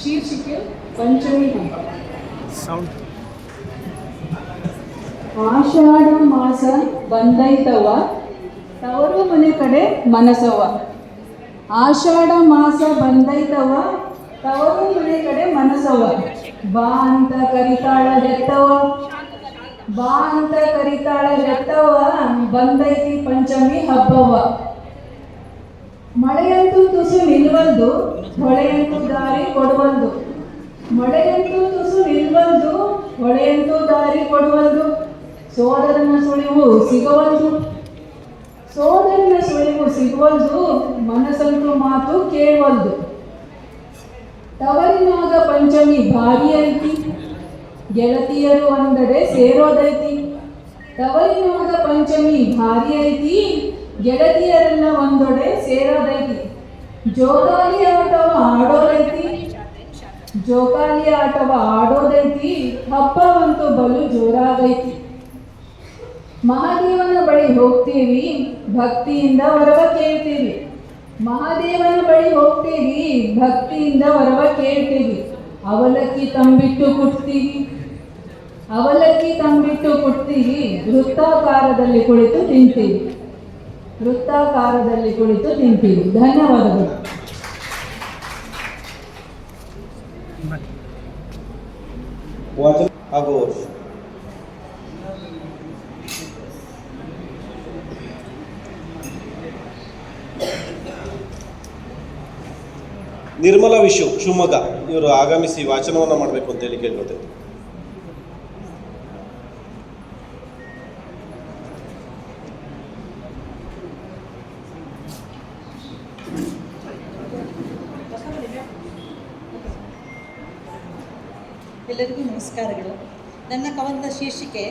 ಶೀರ್ಷಿಕೆ ಪಂಚಮಿ ಹಬ್ಬ. ಆಷಾಢ ಮಾಸ ಬಂದೈತವ ತವರು ಮನೆ ಕಡೆ ಮನಸವ ಆಷಾಢ ಮಾಸ ಬಂದೈತವ ತವರು ಮನೆ ಕಡೆ ಮನಸವ ಬಾ ಅಂತ ಕರಿತಾಳ ಹೆತ್ತವ ಬಾ ಅಂತ ಕರಿತಾಳ ಹೆತ್ತವ ಬಂದೈತಿ ಪಂಚಮಿ ಹಬ್ಬವ ಮಳೆಯಂತೂ ತುಸು ನಿಲ್ವಲ್ದು ಹೊಳೆಯಂತೂ ದಾರಿ ಕೊಡುವಲ್ದು. ಮಳೆಯಂತೂ ತುಸು ನಿಲ್ವಲ್ದು ಹೊಳೆಯಂತೂ ದಾರಿ ಕೊಡುವಲ್ದು. ಸೋದರನ ಸುಳಿವು ಸಿಗವಲ್ದು. ಸೋದರನ ಸುಳಿವು ಸಿಗುವಲ್ದು, ಮನಸ್ಸಂತೂ ಮಾತು ಕೇಳುವಲ್ದು. ತವರಿನಾಗ ಪಂಚಮಿ ಭಾರಿ ಐತಿ ಗೆಳತಿಯರು ಅಂದರೆ ಸೇರೋದೈತಿ. ತವರಿನಾಗ ಪಂಚಮಿ ಭಾರಿ ಐತಿ ಗೆಳತಿಯರನ್ನ ಒಂದೊಡೆ ಸೇರೋದೈತಿ. ಜೋಗಾಲಿ ಆಟವ ಆಡೋದೈತಿ ಜೋಕಾಲಿ ಆಟವ ಆಡೋದೈತಿ, ಹಬ್ಬವಂತೂ ಬಲು ಜೋರಾಗೈತಿ. ಮಹಾದೇವನ ಬಳಿ ಹೋಗ್ತೀವಿ, ಭಕ್ತಿಯಿಂದ ವರವ ಕೇಳ್ತೀವಿ. ಮಹಾದೇವನ ಬಳಿ ಹೋಗ್ತೀವಿ, ಭಕ್ತಿಯಿಂದ ವರವ ಕೇಳ್ತೀವಿ. ಅವಲಕ್ಕಿ ತಂಬಿಟ್ಟು ಕುಡ್ತೀವಿ ಅವಲಕ್ಕಿ ತಂಬಿಟ್ಟು ಕುಡ್ತೀವಿ ವೃತ್ತಾಕಾರದಲ್ಲಿ ಕುಳಿತು ತಿಂತೀವಿ. ವೃತ್ತಾಕಾರದಲ್ಲಿ ಕುಳಿತು ತಿಂತೀವಿ. ಧನ್ಯವಾದಗಳು. ನಿರ್ಮಲಾ ವಿಶು ಶಿವಮೊಗ್ಗ. ಇವರು ಆಗಮಿಸಿ ವಾಚನವನ್ನು ಮಾಡಬೇಕು ಅಂತ ಹೇಳಿ ಎಲ್ಲರಿಗೂ ನಮಸ್ಕಾರಗಳು. ನನ್ನ ಕವನದ ಶೀರ್ಷಿಕೆ